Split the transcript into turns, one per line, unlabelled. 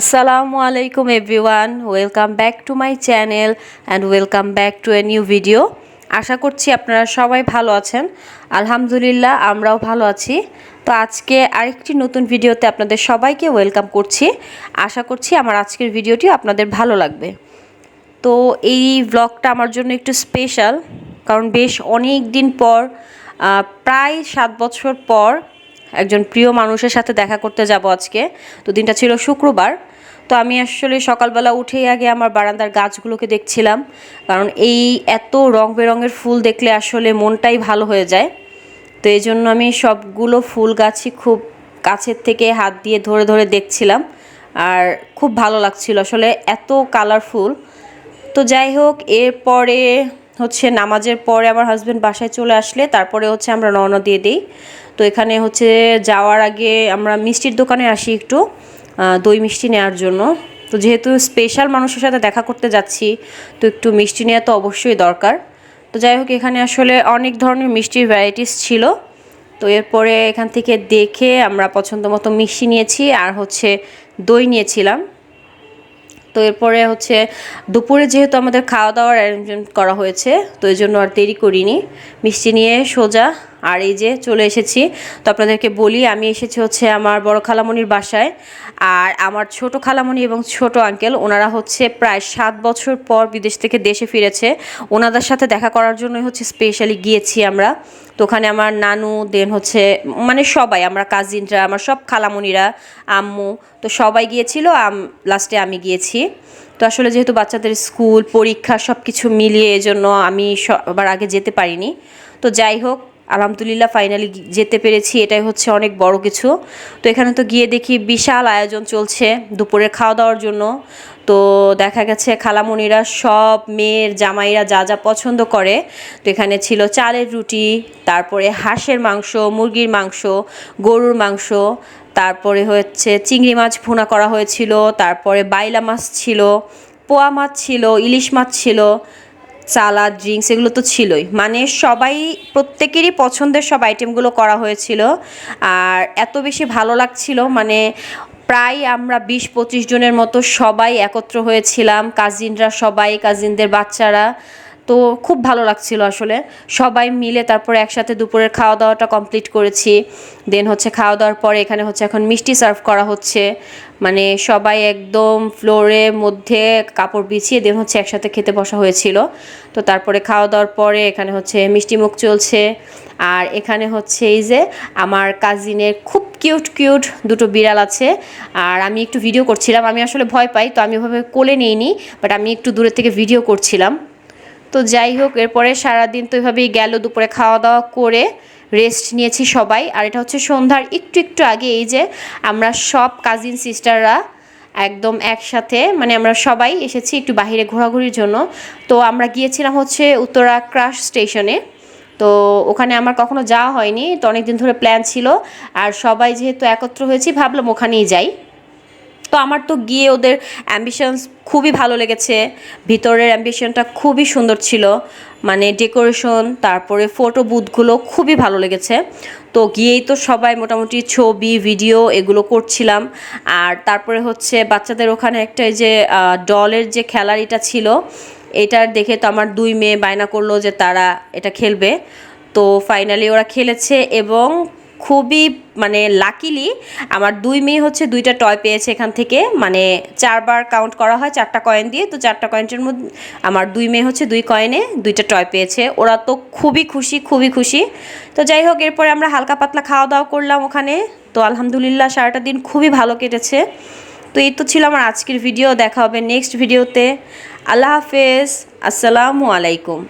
আসসালামু আলাইকুম everyone welcome back to my channel and welcome back to a new video আশা করছি আপনারা সবাই ভালো আছেন। আলহামদুলিল্লাহ, আমরাও ভালো আছি। তো আজকে আরেকটি নতুন ভিডিওতে আপনাদের সবাইকে ওয়েলকাম করছি। আশা করছি আমার আজকের ভিডিওটি আপনাদের ভালো লাগবে। তো এই ব্লগটা আমার জন্য একটু স্পেশাল কারণ বেশ অনেক দিন পর প্রায় সাত বছর পর একজন প্রিয় মানুষের সাথে দেখা করতে যাব আজকে। তো দিনটা ছিল শুক্রবার। তো আমি আসলে সকালবেলা উঠেই আগে আমার বারান্দার গাছগুলোকে দেখছিলাম। কারণ এই এত রং বেরঙের ফুল দেখলে আসলে মনটাই ভালো হয়ে যায়। তো এই জন্য আমি সবগুলো ফুল গাছই খুব কাছের থেকে হাত দিয়ে ধরে ধরে দেখছিলাম। আর খুব ভালো লাগছিল আসলে এত কালারফুল। তো যাই হোক, এরপরে হচ্ছে নামাজের পরে আমার হাজব্যান্ড বাসায় চলে আসলে, তারপরে হচ্ছে আমরা রওনা দিয়ে দিই। তো এখানে হচ্ছে যাওয়ার আগে আমরা মিষ্টির দোকানে আসি একটু দই মিষ্টি নেওয়ার জন্য। তো যেহেতু স্পেশাল মানুষের সাথে দেখা করতে যাচ্ছি, তো একটু মিষ্টি নেওয়া তো অবশ্যই দরকার। তো যাই হোক, এখানে আসলে অনেক ধরনের মিষ্টির ভ্যারাইটিস ছিল। তো এরপরে এখান থেকে দেখে আমরা পছন্দ মতো মিষ্টি নিয়েছি আর হচ্ছে দই নিয়েছিলাম। তো এরপরে হচ্ছে দুপুরে যেহেতু আমাদের খাওয়া দাওয়ার অ্যারেঞ্জমেন্ট করা হয়েছে, তো এই জন্য আর দেরি করিনি। মিষ্টি নিয়ে সোজা আর এই যে চলে এসেছি। তো আপনাদেরকে বলি, আমি এসেছি হচ্ছে আমার বড় খালামণির বাসায়। আর আমার ছোট খালামণি এবং ছোট আঙ্কেল, ওনারা হচ্ছে প্রায় সাত বছর পর বিদেশ থেকে দেশে ফিরেছে। ওনাদের সাথে দেখা করার জন্যই হচ্ছে স্পেশালি গিয়েছি আমরা। তো ওখানে আমার নানু দেন হচ্ছে মানে সবাই, আমরা কাজিনরা আমার সব খালামণিরা, আম্মু, তো সবাই গিয়েছিল। আম লাস্টে আমি গিয়েছি। তো আসলে যেহেতু বাচ্চাদের স্কুল, পরীক্ষা সব কিছু মিলিয়ে এজন্য আমি সবার আগে যেতে পারিনি। তো যাই হোক আলহামদুলিল্লাহ ফাইনালি যেতে পেরেছি, এটাই হচ্ছে অনেক বড় কিছু। তো এখানে তো গিয়ে দেখি বিশাল আয়োজন চলছে দুপুরের খাওয়া দাওয়ার জন্য। তো দেখা গেছে খালামণিরা সব মেয়ের জামাইরা যা যা পছন্দ করে। তো এখানে ছিল চালের রুটি, তারপরে হাঁসের মাংস, মুরগির মাংস, গরুর মাংস, তারপরে হচ্ছে চিংড়ি মাছ ভুনা করা হয়েছিল, তারপরে বাইলা মাছ ছিল, পোয়া মাছ ছিল, ইলিশ মাছ ছিল সালাদ ড্রিঙ্কস এগুলো তো ছিলই। মানে সবাই, প্রত্যেকেরই পছন্দের সব আইটেমগুলো করা হয়েছিল। আর এত বেশি ভালো লাগছিল মানে প্রায় আমরা বিশ পঁচিশ জনের মতো সবাই একত্র হয়েছিলাম। কাজিনরা সবাই কাজিনদের বাচ্চারা। তো খুব ভালো লাগছিল আসলে। সবাই মিলে তারপরে একসাথে দুপুরের খাওয়া দাওয়াটা কমপ্লিট করেছি। দেন হচ্ছে খাওয়া দাওয়ার পরে এখানে হচ্ছে এখন মিষ্টি সার্ভ করা হচ্ছে। মানে সবাই একদম ফ্লোরের মধ্যে কাপড় বিছিয়ে দেন হচ্ছে একসাথে খেতে বসা হয়েছিল। তো তারপরে খাওয়া দাওয়ার পরে এখানে হচ্ছে মিষ্টি মুখ চলছে। আর এখানে হচ্ছে এই যে আমার কাজিনের খুব কিউট কিউট দুটো বিড়াল আছে। আর আমি একটু ভিডিও করছিলাম। আমি আসলে ভয় পাই, তো আমি ওভাবে কোলে নিইনি বাট আমি একটু দূরের থেকে ভিডিও করছিলাম। তো যাই হোক, এরপরে সারাদিন তো এভাবেই গেল দুপুরে খাওয়া দাওয়া করে রেস্ট নিয়েছি সবাই। আর এটা হচ্ছে সন্ধ্যার একটু একটু আগে এই যে আমরা সব কাজিন সিস্টাররা একদম একসাথে মানে আমরা সবাই এসেছি একটু বাইরে ঘোরাঘুরির জন্য। তো আমরা গিয়েছিলাম হচ্ছে উত্তরা ক্রাশ স্টেশনে তো ওখানে আমার কখনো যাওয়া হয়নি, তো অনেক দিন ধরে প্ল্যান ছিল। আর সবাই যেহেতু একত্র হয়েছি, ভাবলাম ওখানেই যাই। তো আমার তো গিয়ে ওদের অ্যাম্বিশনস খুবই ভালো লেগেছে। ভিতরের অ্যাম্বিশনটা খুবই সুন্দর ছিল। মানে ডেকোরেশন তারপরে ফটো বুথগুলো খুবই ভালো লেগেছে। তো গিয়েই তো সবাই মোটামুটি ছবি ভিডিও এগুলো করছিলাম। আর তারপরে হচ্ছে বাচ্চাদের ওখানে একটা যে ডলের যে খেলারিটা ছিল এটার দেখে তো আমার দুই মেয়ে বায়না করল যে তারা এটা খেলবে। তো ফাইনালি ওরা খেলেছে এবং খুবই মানে লাকিলি আমার দুই মেয়ে হচ্ছে দুইটা টয় পেয়েছে এখান থেকে। মানে চারবার কাউন্ট করা হয়, চারটা কয়েন দিয়ে। তো চারটা কয়েনের মধ্যে আমার দুই মেয়ে হচ্ছে দুই কয়েনে দুইটা টয় পেয়েছে। ওরা তো খুবই খুশি খুবই খুশি। তো যাই হোক, এরপরে আমরা হালকা পাতলা খাওয়া দাওয়া করলাম ওখানে। তো আলহামদুলিল্লাহ সারাটা দিন খুবই ভালো কেটেছে। তো এই তো ছিল আমার আজকের ভিডিও দেখা হবে নেক্সট ভিডিওতে আল্লাহ হাফেজ। আসসালামু আলাইকুম।